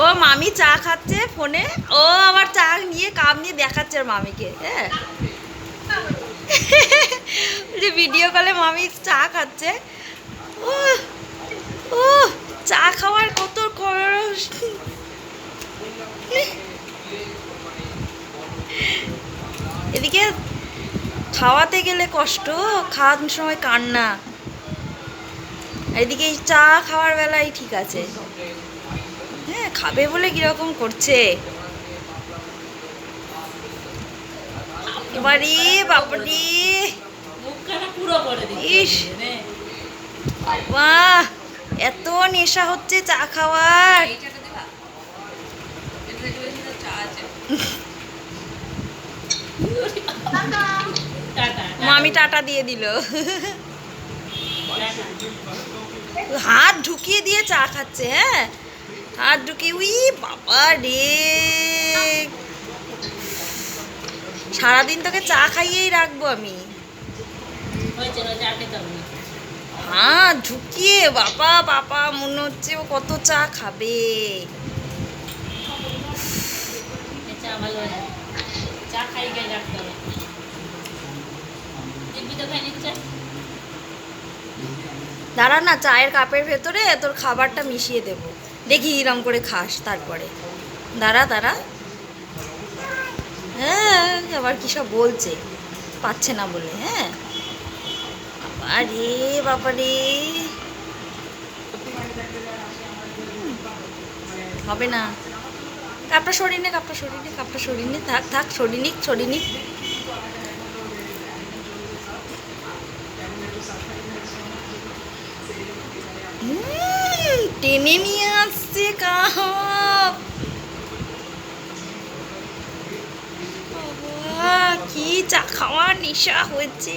ও, মামি চা খাচ্ছে ফোনে। ও আবার চা নিয়ে কাপ নিয়ে দেখাচ্ছে মামিকে হ্যাঁ। ভিডিও কলে মামি চা খাচ্ছে। ও চা খাওয়ার কত খরচ। এদিকে খাওয়াতে গেলে কষ্ট খাওয়ার সময় কান্না। এদিকে চা খাওয়ার বেলায় ঠিক আছে। হ্যাঁ খাবে বলে কীরকম করছে? এবারে বাবারে। মুখখানা পুরো করে দিচ্ছি। ইস। বাহ এত নেশা হচ্ছে চা খাওয়ার। মামি টাটা দিয়ে দিল। হাত ঢুকিয়ে দিয়ে চা খাচ্ছে হ্যাঁ? হাত ঢুকিয়ে, উই বাবা রে। সারাদিন তোকে চা খাইয়েই রাখব আমি। হ্যাঁ ঢুকিয়ে, বাবা বাবা, মনে হচ্ছে ও কত চা খাবে। চা খাই গায়ে রাখতে হবে। দাঁড়া না, চায়ের কাপের ভেতরে তোর খাবারটা মিশিয়ে দেব। দেখি এরম করে খাস তারপরে। দাঁড়া দাঁড়া। হ্যাঁ আবার কী সব বলছে? পাচ্ছে না বলে হ্যাঁ? বাবা রে বাবা রে হবে না। কাপটা সরিয়ে নে, কাপটা সরিয়ে নে, কাপটা সরিয়ে নে। থাক থাক, সরিয়ে নিক সরিয়ে নিক। টেনে নিয়ে আসছে কাপ বাবা, কি চা খাওয়ার নেশা হয়েছে